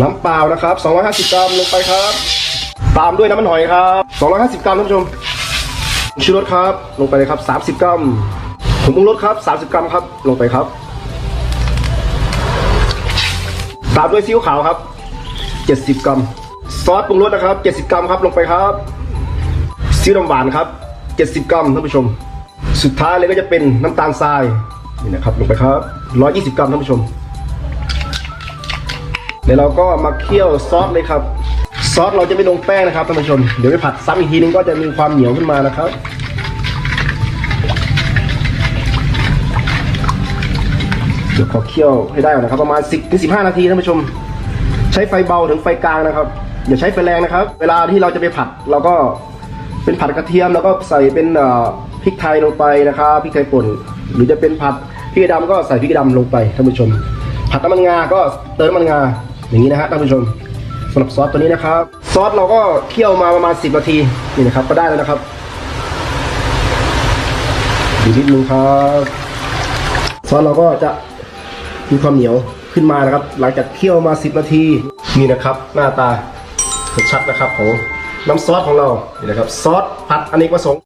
น้ำเปล่านะครับ 250 กรัมลงไปครับ ตามด้วยน้ำมันหอยครับ 250 กรัมท่านผู้ชมชูรสครับ ลงไปเลยครับ 30 กรัมผงปรุงรสครับ 30 กรัมครับ ลงไปครับ ตามด้วยซีอิ๊วขาวครับ 70 กรัม ซอสปรุงรสนะครับ 70 กรัมครับ ลงไปครับซีอิ๊วน้ำหวานครับ 70 กรัมท่านผู้ชม สุดท้ายเลยก็จะเป็นน้ำตาลทรายนี่นะครับ ลงไปครับ 120 กรัมท่านผู้ชม เดี๋ยวเราก็มาเคี่ยวซอสเลยครับ ซอสเราจะไม่ลงแป้งนะครับท่านผู้ชม เดี๋ยวไปผัดซ้ำอีกทีนึงก็จะมีความเหนียวขึ้นมานะครับเดี๋ยวขอเคี่ยวให้ได้ก่อนนะครับ ประมาณ 10ถึง15 นาทีท่านผู้ชม ใช้ไฟเบาถึงไฟกลางนะครับอย่าใช้ไฟแรงนะครับ เวลาที่เราจะไปผัดเราก็เป็นผัดกระเทียมแล้วก็ใส่เป็นพริกไทยลงไปนะครับพริกไทยป่นหรือจะเป็นผัดพริกดำก็ใส่พริกดำลงไปท่านผู้ชม ผัดน้ำมันงาก็เติมน้ำมันงา อย่างนี้นะฮะท่านผู้ชมสำหรับซอสตัวนี้นะครับ ซอสเราก็เคี่ยวมาประมาณ 10 นาทีนี่นะครับ ก็ได้แล้วนะครับดูนิดนึงครับซอสเราก็จะมีความเหนียวขึ้นมานะครับ หลังจากเคี่ยวมา 10 นาทีนี่นะครับ หน้าตาชัดนะครับของน้ำซอสของเรานี่นะครับ ซอสผัดอเนกประสงค์